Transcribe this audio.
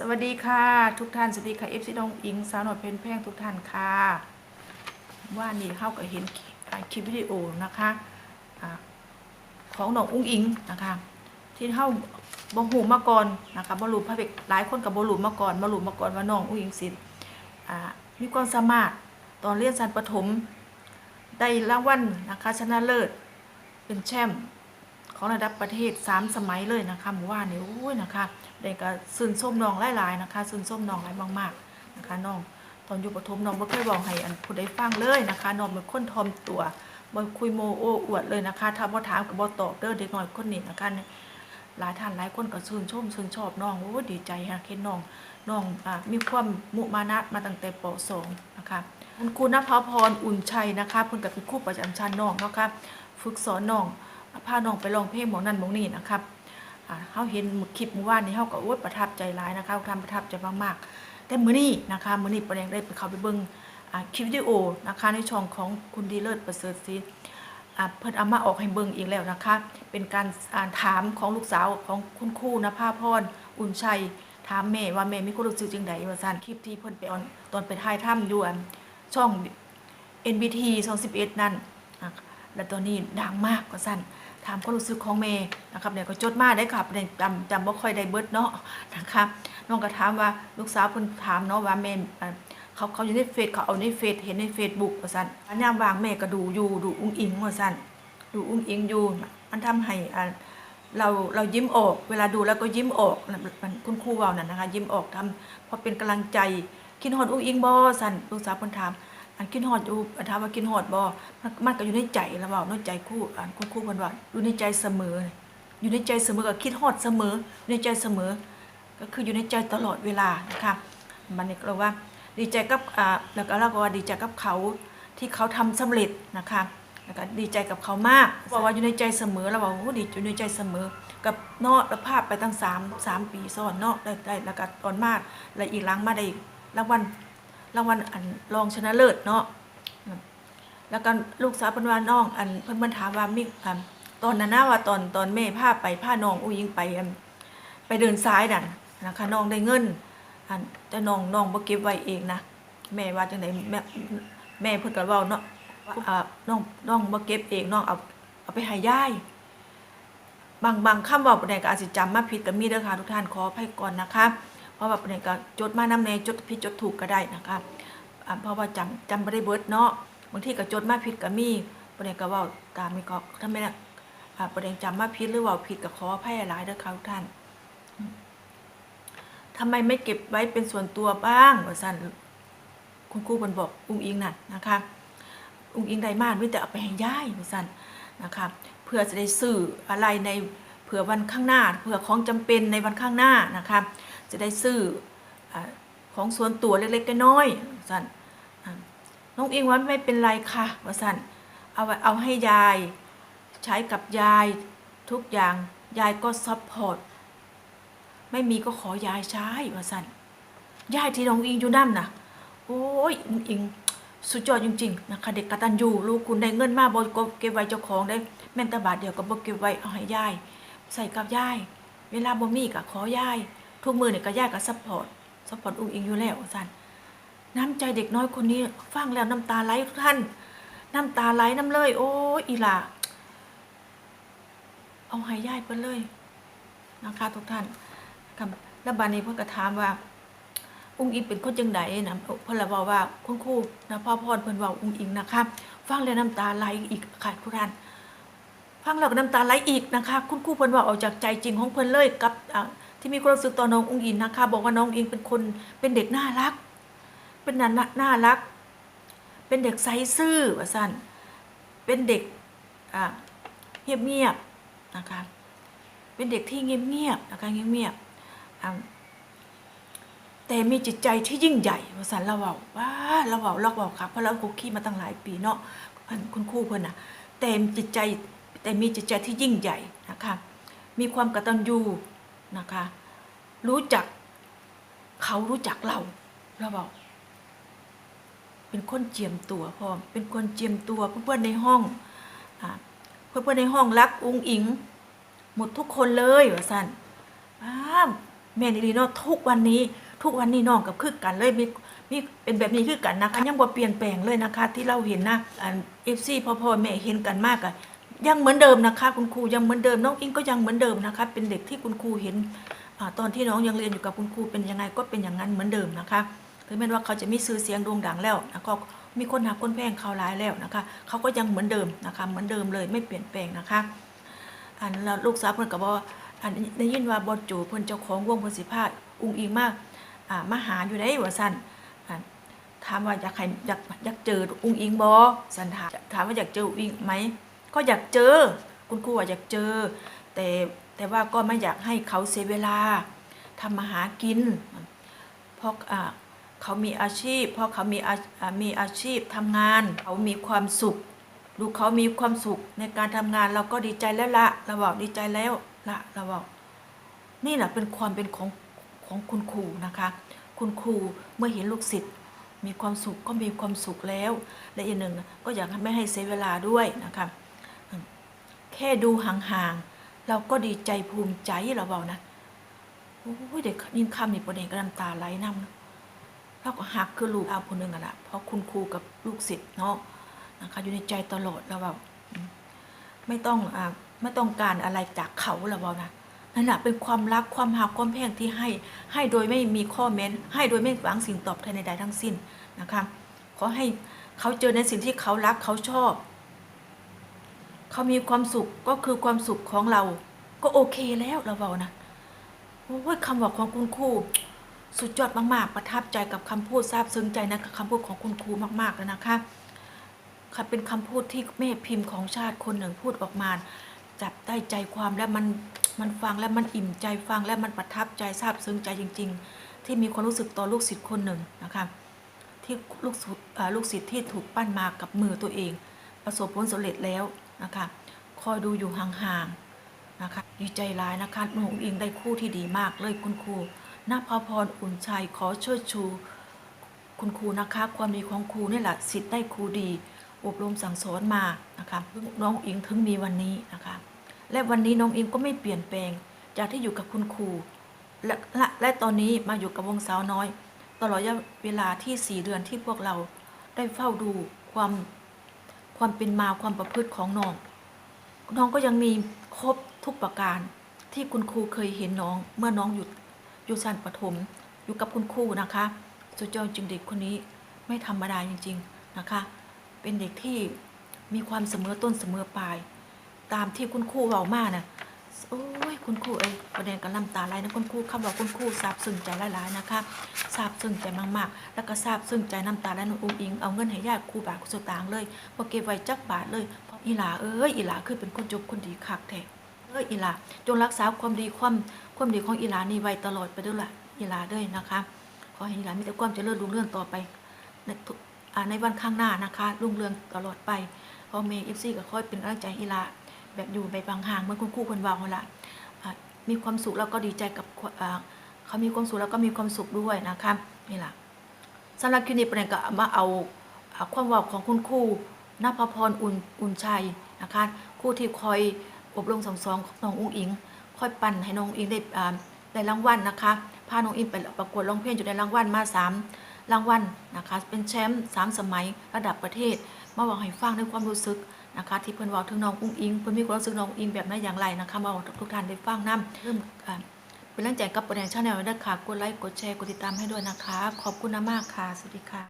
สวัสดีค่ะ ทุกท่านสวัสดีค่ะเอฟซีน้องอิงสาวหน่อยเพนแพงทุกท่านค่ะว่านี่เข้ากับเห็นคลิปวิดีโอนะคะอ่าของน้องอุ้งอิงนะคะที่เข้าบงหูมาก่อนนะคะบรูพระเบกหลายคนกับบรูมาก่อนบรูมาก่อนว่าน้องอุ้งอิงสิมีความสามารถตอนเรียนชั้นประถมได้รางวัลนะคะชนะเลิศเป็นแชมป์ ของระดับประเทศสามสมัยเลยนะคะหมู่ว่านนี่โอ้ยนะคะเด็กก็ซึนส้มน้องหลายๆนะคะซึนส้มน้องหลายมากๆนะคะน้องตอนอยู่ประถมน้องบ่เคยบอกให้อันผู้ใดฟังเลยนะคะน้องเป็นคนทอมตัวบ่คุยโมโอ้อวดเลยนะคะถ้าบ่ถามก็บ่ตอบเด้อเด็กน้อยคนนี้นะคะหลายท่านหลายคนก็ชื่นชมชื่นชอบน้องโอ้ดีใจฮะเห็นน้องน้องอะมีความมุมานะมาตั้งแต่ป .2 นะคะคุณครูณภพรอุ่นชัยนะคะเพิ่นก็เป็นครูประจำชั้นน้องเนาะค่ะฝึกสอนน้อง พาน้องไปลองเพลงหมองนั่นหมองนี่นะครับเขาเห็นคลิปเมื่อวานนี้เขาก็โอ๊ยประทับใจหลายนะคะทำประทับใจมากๆแต่มื้อนี้นะคะมื้อนี้ประเด็นได้ไปเขาไปเบิงคลิปวิดีโอนะคะในช่องของคุณดีเลิศประเสริฐศรีเพิ่นเอามาออกให้เบิ่งอีกแล้วนะคะ เป็นการอ่านถามของลูกสาวของคุณครูนภาพรอุ่นชัย ถามแม่ว่าแม่มีความรู้สึกจังไดว่าซั่นคลิปที่เพิ่นไปออนตอนไปถ่ายถ้ำอยู่อันช่อง NBT 21นั่น แล้วตอนนี้ดังมากก็สั้นถามความรู้สึกของเมย์นะครับเนี่ยก็จดมาได้ครับเนี่ยจำจำบ่ค่อยได้เบิดเนาะนะครับน้องก็ถามว่าลูกสาวเพิ่นถามเนาะว่าแม่เอ่อเขาเขาอยู่ในเฟซเขาเอาในเฟซเห็นในเฟซบุ๊กว่าซั่นอันยามวางแม่ก็ดูอยู่ดูอุ้งอิงว่าซั่นดูอุ้งอิงอยู่มันทำให้อ่าเราเรายิ้มออก เวลาดูแล้วก็ยิ้มออกมันคุณครูว้านั่นนะคะ ยิ้มออกทำเพราะเป็นกำลังใจคิดฮอดอุ้งอิงบ่ซั่นลูกสาวเพิ่นถาม อันกินหอดอยู่ถามว่ากินหอดบ่มันมันก็อยู่ในใจแล้วเว่าในใจคู่อันคู่คู่เพิ่นว่าอยู่ในใจเสมอ อยู่ในใจเสมอก็คิดฮอดเสมออยู่ในใจเสมอ ก็คืออยู่ในใจตลอดเวลานะคะมันนี่ก็เลยว่าดีใจกับอ่าแล้วก็เราก็ว่าดีใจกับเขาที่เขาทำสำเร็จนะคะแล้วก็ดีใจกับเขามากบอกว่าอยู่ในใจเสมอแล้วบอกโอ้ดีอยู่ในใจเสมอ กับเนาะแล้วภาพไปตั้ง3 3ปีซ้อนเนาะได้ได้แล้วก็ตอนมาแล้วอีกหลังมาได้รางวัล รางวัลอันรองชนะเลิศเนาะแล้วก็ลูกสาวเป็นวาน้อง อันเพิ่นเพิ่นถามว่ามีอันตอนนั้นนะว่าตอนตอนแม่พาไปพาน้องอุ้ยยิงไปอันไปเดินซ้ายนั่นนะคะน้องได้เงินอันแต่น้องน้องบ่เก็บไว้เองนะแม่ว่าจังไดแม่แม่เพิ่นก็เว้าเนาะว่าอ่าน้องน้องบ่เก็บเองน้องเอาเอาไปให้ยายบางบางคำเว่าปานใดก็อาจสิจำมาผิดก็มีเด้อค่ะทุกท่านขออภัยก่อนนะคะ เพราะว่าปานใดก็จดมานำแน่จดผิดจดถูกก็ได้นะคะเพราะว่าจำจำบ่ได้เบิดเนาะบางทีก็จดมาผิดก็มีปานใดก็ว้าตามไม่ก็ถ้าไม่ได้อ่าปานจำมาผิดหรือว้าผิดก็ขออภัยหลายเด้อค่ะทุกท่านอืมทำไมไม่เก็บไว้เป็นส่วนตัวบ้างว่าซั่นคุณครูเพิ่นบอกอุ้งอิงน่ะนะคะอุ้งอิงได้มาไม่แต่เอาไปให้ย่ายว่าซั่นนะคะเพื่อจะได้ซื้ออะไรในเผื่อวันข้างหน้า เผื่อของจำเป็นในวันข้างหน้านะคะ จะได้ซื้ออของส่วนตัวเล็กๆน้อยๆสั่นน้องอิงว่าไม่เป็นไรค่ะว่าซั่นเอาเอาให้ยายใช้กับยายทุกอย่างยายก็ซัพพอร์ตไม่มีก็ขอยายใช้ว่าซั่นยายที่น้องอิงอยู่นั่นนะโอ้ยอิงอิงสุดยอดจริงๆนะคะเด็กกตัญญูลูกคุณได้เงินมาบ่ก็เก็บไว้เจ้าของได้แม่นแตบาทเดียวก็บ่เก็บไว้เอาให้ยาย ใส่กับยาย เวลาบ่มีก็ขอยาย ทุกมื้อนี่ยก็ยายก็ซัพพอร์ตซัพพอร์ตอุ้งอิงอยู่แล้วซั่นน้ำใจเด็กน้อยคนนี้ฟังแล้วน้ำตาไหลทุกท่าน น้ำตาไหลน้ำเลย โอ้อีหลาเอาให้ยายเพิ่นเลยนะคะทุกท่านครับแล้วบัดนี้เพิ่นก็ถามว่า อุ้งอิงเป็นคนจังไดนะเพิ่นละเว้าว่าคุณครูนะพ่อพรเพิ่นว้าอุ้งอิงนะคะฟังแล้วน้ำตาไหลอีกค่ะทุกท่านฟังแล้วน้ำตาไหลอีกนะคะ คุณครูเพิ่นเว่าออกจากใจจริงของเพิ่นเลยกับอ่า ที่มีความรู้สึกต่อน้องอุ้งอิงนะคะ บอกว่าน้องอิงเป็นคนเป็นเด็กน่ารัก เป็นน่าน่ารัก เป็นเด็กใสซื่อว่าซั่นเป็นเด็กอ่าเงียบๆนะคะเป็นเด็กที่เงียบๆนะคะเงียบๆอ่าแต่มีจิตใจที่ยิ่งใหญ่ว่าสันเราเว้าว่าเราเว้าเราเว้าครับเพราะเราคุกคีมาตั้งหลายปีเนาะคุณครูเพิ่นน่ะแต่จิตใจแต่มีจิตใจที่ยิ่งใหญ่นะคะมีความกตัญญู นะคะ รู้จักเขารู้จักเราเราบอก เป็นคนเจียมตัวพร้อมเป็นคนเจียมตัวเพื่อนๆในห้องอเพื่อนๆในห้องรักอุ้งอิง หมดทุกคนเลยว่าสันอ้าแม่นอีหลีเนาะทุกวันนี้ ทุกวันนี้น้องกับคือกันเลยมีมีเป็นแบบนี้คือกันนะคะยังบ่เปลี่ยนแปลงเลยนะคะ ที่เราเห็นนะอัน FC พ่อพ่อแม่เห็นกันมากอะ ยังเหมือนเดิมนะคะคุณครูยังเหมือนเดิมน้องอิงก็ยังเหมือนเดิมนะคะ เป็นเด็กที่คุณครูเห็นอตอนที่น้องยังเรียนอยู่กับคุณครูเป็นยังไงก็เป็นอย่างนั้นเหมือนเดิมนะคะถึงแม้ว่าเขาจะมีชื่อเสียงโด่งดังแล้วนะก็มีคนหักคนแพงเขาหลายแล้วนะคะ เขาก็ยังเหมือนเดิมนะคะ เหมือนเดิมเลยไม่เปลี่ยนแปลงนะคะ อันแล้วลูกสาวเพิ่นก็บอกอันได้ยินว่าบอสโจเพิ่นเจ้าของวงพิ่นสิพาอุ้งอิงมากอ่ามาหาอยู่ได้ว่าซั่นอันถามว่าอยากให้อยากอยากเจออุ้งอิงบ่ซั่นถามถามว่าอยากเจออุ้งอิงไหม ก็อยากเจอ คุณครูอยากเจอ แต่แต่ว่าก็ไม่อยากให้เขาเสียเวลาทำมาหากิน เพราะอ่าเขามีอาชีพ เพราะเขามีอามีอาชีพทำงาน เขามีความสุขดูเขามีความสุขในการทำงานเราก็ดีใจแล้วละเราบอกดีใจแล้วละเราบอกนี่แหละเป็นความเป็นของของคุณครูนะคะ คุณครูเมื่อเห็นลูกศิษย์มีความสุขก็มีความสุขแล้ว และอีกหนึ่งก็อยากไม่ให้เสียเวลาด้วยนะคะ แค่ดูห่างๆ เราก็ดีใจภูมิใจเราบอกนะโอ้ยเด็กยินคำนี่ประเด็นก็น้ำตาไหลน้ำเราก็หักคือลูกเอาคนหนึ่งอะละเพราะคุณครูกับลูกศิษย์เนาะนะคะอยู่ในใจตลอดแล้วแบบอืมไม่ต้องอ่าไม่ต้องการอะไรจากเขาแล้วบอกนะนั่นแหละเป็นความรักความหักความแพงที่ให้ ให้โดยไม่มีข้อแม้น ให้โดยไม่หวังสิ่งตอบแทนใดๆทั้งสิ้นนะคะขอให้เขาเจอในสิ่งที่เขารักเขาชอบ เขามีความสุขก็คือความสุขของเรา ก็โอเคแล้วเราเบอกนะโอ้ยคำบอกของคุณครูสุดยอดมากๆ ประทับใจกับคำพูดซาบซึ้งใจนะกับคำพูดของคุณครูมากๆเลยนะคะค่ะเป็นคำพูดที่แม่พิมพ์ของชาติคนหนึ่งพูดออกมา จับได้ใจความและมันมันฟังและมันอิ่มใจฟังและมันประทับใจซาบซึ้งใจจริง ๆ ที่มีความรู้สึกต่อลูกศิษย์คนหนึ่งนะคะที่ลูกศิษย์ลูกศิษย์ที่ถูกปั้นมากับมือตัวเอง ประสบผลสำเร็จแล้ว นะคะคอยดูอยู่ห่างๆนะคะดีใจร้ายนะคะหนูเองได้คู่ที่ดีมากเลยคุณครูนภาพรอุ่นชัยขอเชิดชู คุณครูนะคะ ความดีของครูนี่แหละสิทธิ์ได้ครูดี อบรมสั่งสอนมานะคะน้องอิงถึงมีวันนี้นะคะ และวันนี้น้องอิงก็ไม่เปลี่ยนแปลง จากที่อยู่กับคุณครูและและและตอนนี้มาอยู่กับวงสาวน้อย ตลอดเวลาที่สี่เดือนที่พวกเราได้เฝ้าดูความ ความเป็นมาความประพฤติของน้อง น้องก็ยังมีครบทุกประการที่คุณครูเคยเห็นน้อง เมื่อน้องอยู่อยู่ชั้นประถม อยู่กับคุณครูนะคะ สุดยอดจริงเด็กคนนี้ไม่ธรรมดาจริง ๆนะคะ เป็นเด็กที่มีความเสมอต้นเสมอปลาย ตามที่คุณครูเรามานะ่ะ โอ้ยคุณครูเอ้ยประเด็นกับลำตาไหลนะคุณครูคำบอกคุณครูซาบซึ้งใจหลายๆนะคะซาบซึ้งใจมากๆ แล้วก็ซาบซึ้งใจน้ำตาไหลน้องอุ้งอิงเอาเงินให้ญาติครูบาครูสตางค์เลยบ่เก็บไว้จักบาทเลยเพราะอีหลาเอ้ยอีหลาคือเป็นคนจบคนดีคักแท้เอ้ยอีหลาจงรักษาความดีความความดีของอีหลานี่ไว้ตลอดไปด้วยล่ะอีหลาด้วยนะคะขอให้อีหลามีแต่ความเจริญรุ่งเรืองต่อไปในทุกอ่าในวันข้างหน้านะคะรุ่งเรืองตลอดไปเพอเมย์เอฟซีก็ค่อยเป็นกำลังใจอีหลา แบบอยู่ไปบางห่างเมื่อคุณครูคนวางเวละอ่ามีความสุขแล้วก็ดีใจกับเขามีความสุขแล้วก็มีความสุขด้วยนะคะนี่แหละสำหรับคลินี้ประเด็นก็มาเอาความว่าของคุณครูนภพรอุ่นอุ่นชัยนะคะครูที่คอยอบรมสั่งสอนน้องอุ้งอิงค่อยปั่นให้น้องอิงได้ได้รางวัลนะคะพาน้องอิงไปประกวดร้องเพลงอยู่ในรางวัลมาสามรางวัลนะคะเป็นแชมป์สามสมัยระดับประเทศ มาบอกให้ฟังในความรู้สึก นะคะที่เพิ่นว่าถึงน้องอุ้งอิงเพื่อนมีความรู้สึกน้องอิงแบบนั้นอย่างไรนะคะมาบอกทุกท่านได้ฟังนํเริ่มอ่าเป็นแรงใจกับประเด็นชาแนลด้วยค่ะกดไลค์กดแชร์กดติดตามให้ด้วยนะคะ ขอบคุณมากค่ะสวัสดีค่ะ